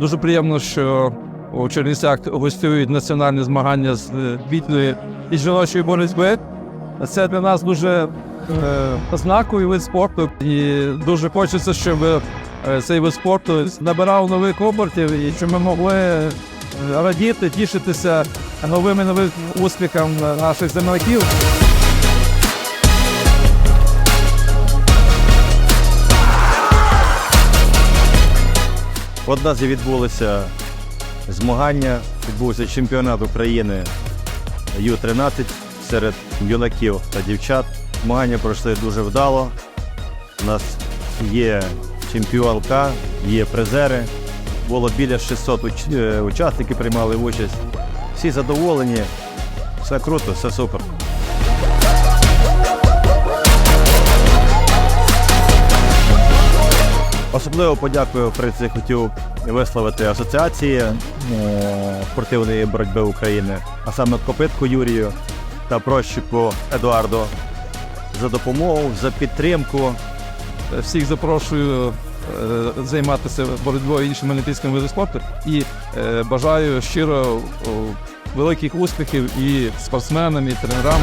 Дуже приємно, що у Чернівцях гостюють національні змагання з е, вільної і жіночої боротьби. Це для нас дуже е, знаковий вид спорту, і дуже хочеться, щоб е, цей вид спорту набирав нових обертів і щоб ми могли е, радіти, тішитися новими новими успіхами наших земляків. От нас відбулися змагання, відбувся чемпіонат України Ю-13 серед юнаків та дівчат. Змагання пройшли дуже вдало. У нас є чемпіонка, є призери. Було біля 600 уч- е, учасників приймали участь. Всі задоволені, все круто, все супер. Особливо подякую принципі, хотів висловити асоціації е, спортивної боротьби України, а саме Копитку Юрію та Прощику Едуарду за допомогу, за підтримку. Всіх запрошую е, займатися боротьбою іншими олімпійськими видами спорту і е, бажаю щиро великих успіхів і спортсменам, і тренерам.